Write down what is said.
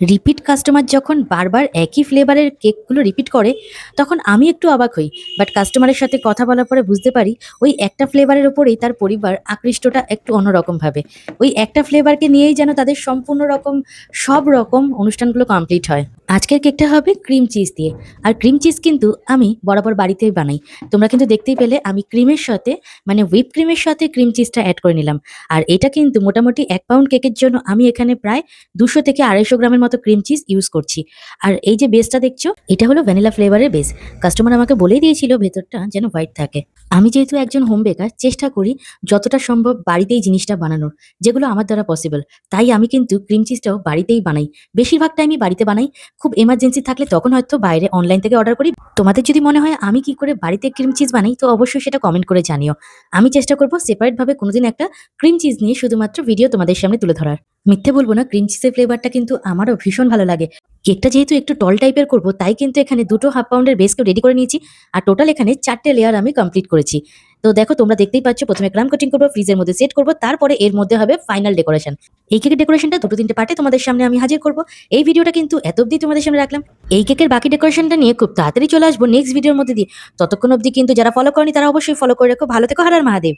Repeat customer যখন বারবার একই ফ্লেভারের কেকগুলো রিপিট করে, তখন আমি একটু অবাক হই। বাট কাস্টমারের সাথে কথা বলার পরে বুঝতে পারি, ওই একটা ফ্লেভারের ওপরেই তার পরিবার আকৃষ্টটা একটু অন্যরকমভাবে ওই একটা ফ্লেভারকে নিয়েই যেন তাদের সম্পূর্ণ রকম, সব রকম অনুষ্ঠানগুলো কমপ্লিট হয়। আজকের কেকটা হবে ক্রিম চিজ দিয়ে। আর ক্রিম চিজ কিন্তু আমি বরাবর বাড়িতেই বানাই। তোমরা কিন্তু দেখতেই পেলে আমি ক্রিমের সাথে মানে হুইপ ক্রিমের সাথে ক্রিম চিজটা অ্যাড করে নিলাম। আর এটা কিন্তু মোটামুটি এক পাউন্ড কেকের জন্য আমি এখানে প্রায় দুশো থেকে আড়াইশো গ্রামের মতো ক্রিম চিজ ইউজ করছি। আর এই যে বেসটা দেখছ, এটা হলো ভ্যানিলা ফ্লেভারের বেস কাস্টমার আমাকে বলেই দিয়েছিল ভেতরটা যেন হোয়াইট থাকে। আমি যেহেতু একজন হোম বেকার চেষ্টা করি যতটা সম্ভব বাড়িতেই জিনিসটা বানানোর, যেগুলো আমার দ্বারা পসিবল তাই আমি কিন্তু ক্রিম চিজটাও বাড়িতেই বানাই। বেশিরভাগ টাইমই বাড়িতে বানাই। খুব এমার্জেন্সি থাকলে তখন হয়তো বাইরে অনলাইন থেকে অর্ডার করি। তোমাদের যদি মনে হয় আমি কি করে বাড়িতে ক্রিম চিজ বানাই, তো অবশ্যই সেটা কমেন্ট করে জানিও। আমি চেষ্টা করব সেপারেটভাবে কোনোদিন একটা ক্রিম চিজ নিয়ে শুধুমাত্র ভিডিও তোমাদের সামনে তুলে ধরার। মিথ্যে বলব না ক্রিম চিজের ফ্লেভারটা কিন্তু আমারও ভীষণ ভালো লাগে। কেকটা যেহেতু একটু টল টাইপের করব, তাই কিন্তু এখানে দুটো হাফ পাউন্ডের বেসকে রেডি করে নিয়েছি আর টোটাল এখানে চারটে লেয়ার আমি কমপ্লিট করেছি। তো দেখো, তোমরা দেখতেই পাচ্ছ, প্রথমে ক্রাম কাটিং করব ফ্রিজের মধ্যে সেট করব, তারপরে এর মধ্যে হবে ফাইনাল ডেকোরেশন এই কেকের ডেকোরেশনটা দুটো তিনটে পার্টে তোমাদের সামনে আমি হাজির করব। এই ভিডিওটা কিন্তু এত অবধি তোমাদের সামনে রাখলাম। এই কেকের বাকি ডেকোরেশনটা নিয়ে খুব তাড়াতাড়ি চলে আসব নেক্সট ভিডিওর মধ্যে দিয়ে। ততক্ষণ অবধি কিন্তু যারা ফলো করেনি, তারা অবশ্যই ফলো করে রাখো। ভালো থেকো হারার মহাদেব।